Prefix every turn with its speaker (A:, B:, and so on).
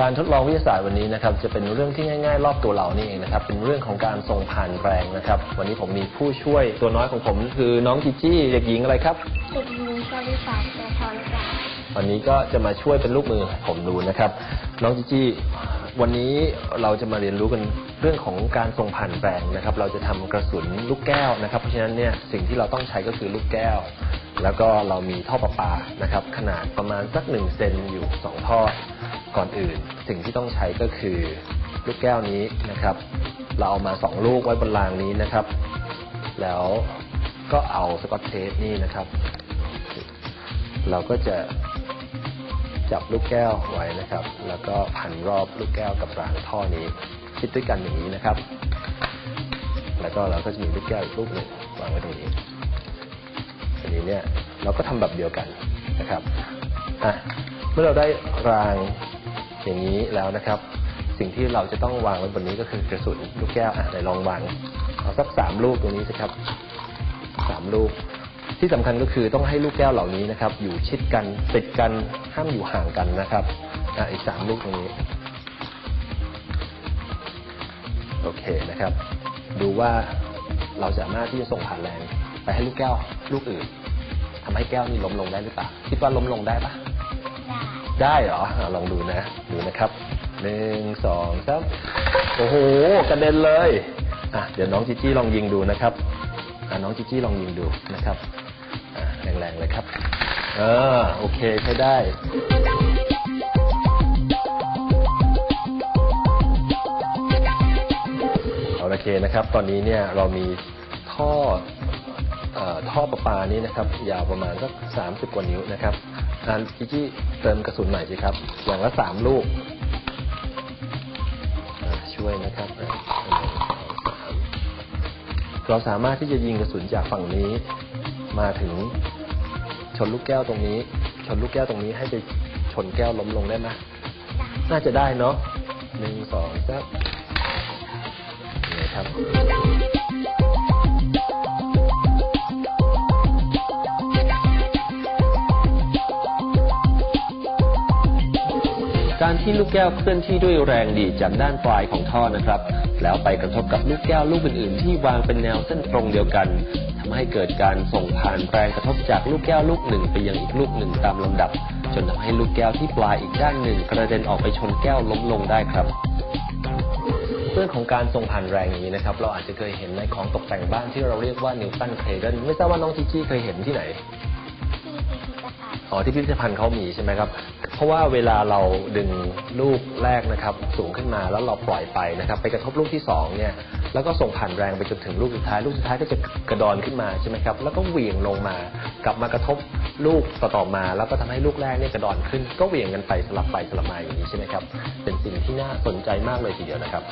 A: การทดลองวิทยาศาสตร์วันนี้นะครับจะเป็นเรื่องที่ง่ายๆ รอบตัวเรานี่เองนะครับเป็นเรื่องของการส่งผ่านแรงนะครับวันนี้ผมมีผู้ช่วยตัวน้อยของผม คือน้องจิจี้เด็กหญิงอะไรครับ
B: เด็กหญิงชลิสาเสพรจาก
A: วันนี้ก็จะมาช่วยเป็นลูกมือให้ผมดูนะครับ น้องจิจี้ วันนี้เราจะมาเรียนรู้กันเรื่องของการส่งผ่านแรงนะครับ เราจะทำกระสุนลูกแก้วนะครับ เพราะฉะนั้นเนี่ยสิ่งที่เราต้องใช้ก็คือลูกแก้ว แล้วก็เรามีท่อประปานะครับ ขนาดประมาณสักหนึ่งเซนอยู่สองท่อก่อนอื่น สิ่งที่ต้องใช้ก็คือลูกแก้วนี้นะครับ เราเอามาสองลูกไว้บนรางนี้นะครับ แล้วก็เอาสกอตเทปนี่นะครับ เราก็จะ จับลูกแก้วไว้นะครับ แล้วก็พันรอบลูกแก้วกับรางท่อนี้ชิดด้วยกันอย่างนี้นะครับ แล้วก็เราก็จะมีลูกแก้วอีกลูกหนึ่งวางไว้ตรงนี้อันนี้เนี่ยเราก็ทำแบบเดียวกันนะครับอะเมื่อเราได้รางอย่างนี้แล้วนะครับ สิ่งที่เราจะต้องวางไว้บนนี้ก็คือกระสุนลูกแก้วอะไหนลองวางเอาสักสามลูกตรงนี้สิครับสามลูก ที่สำคัญก็คือต้องให้ลูกแก้วเหล่านี้นะครับ อยู่ชิดกันติดกันห้ามอยู่ห่างกันนะครับอะอีกสามลูกตรงนี้โอเคนะครับ ดูว่าเราสามารถที่จะส่งผ่านแรงไปให้ลูกแก้วลูกอื่นทำให้แก้วนี้ล้มลงได้หรือเปล่าคิดว่าล้มลงได้ปะ
B: ได้
A: ได้เหรออะลองดูนะดูนะครับหนึ่งสองสามโอ้โหกระเด็นเลยอะเดี๋ยวน้องจิจี้ลองยิงดูนะครับอะน้องจิจี้ลองยิงดูนะครับอะ แรงๆเลยครับ เออ โอเคใช้ได้เอาโอเคนะครับ ตอนนี้เนี่ยเรามีท่ออท่อประปานี้นะครับ ยาวประมาณสักสามสิบกว่านิ้วนะครับอันจิจี้เติมกระสุนใหน่สิครับ อย่างละสามลูก ช่วยนะครับเราสามารถที่จะยิงกระสุนจากฝั่งนี้ มาถึงชนลูกแก้วตรงนี้ ชนลูกแก้วตรงนี้ให้ไปชนแก้วล้มลงได้ไหมน่าจะได้เนาะหนึ่งสองสามนี่ครับการที่ลูกแก้วเคลื่อนที่ด้วยแรงดีดจากด้านปลายของท่อนะครับ แล้วไปกระทบกับลูกแก้วลูกอื่นๆ ที่วางเป็นแนวเส้นตรงเดียวกันทำให้เกิดการส่งผ่านแรงกระทบจากลูกแก้วลูกหนึ่งไปยังอีกลูกหนึ่งตามลำดับ จนทำให้ลูกแก้วที่ปลายอีกด้านหนึ่ง กระเด็นออกไปชนแก้วล้มลงได้ครับเรื่องของการส่งผ่านแรงอย่างนี้นะครับ เราอาจจะเคยเห็นในของตกแต่งบ้านที่เราเรียกว่านิวตันเครเดนไม่ทราบว่าน้องจิจี้เคยเห็นที่ไหน อ๋อที่พิพิธภัณฑ์เขามีใช่ไหมครับ เพราะว่าเวลาเราดึงลูกแรกนะครับ สูงขึ้นมาแล้วเราปล่อยไปนะครับ ไปกระทบลูกที่สองเนี่ยแล้วก็ส่งผ่านแรงไปจนถึงลูกสุดท้าย ลูกสุดท้ายก็จะกระดอนขึ้นมาใช่ไหมครับแล้วก็เหวี่ยงลงมา กลับมากระทบลูกต่อๆมา แล้วก็ทำให้ลูกแรกเนี่ยกระดอนขึ้น ก็เหวี่ยงกันไปสลับไปสลับมาอย่างนี้ใช่ไหมครับเป็นสิ่งที่น่าสนใจมากเลยทีเดียวนะครับ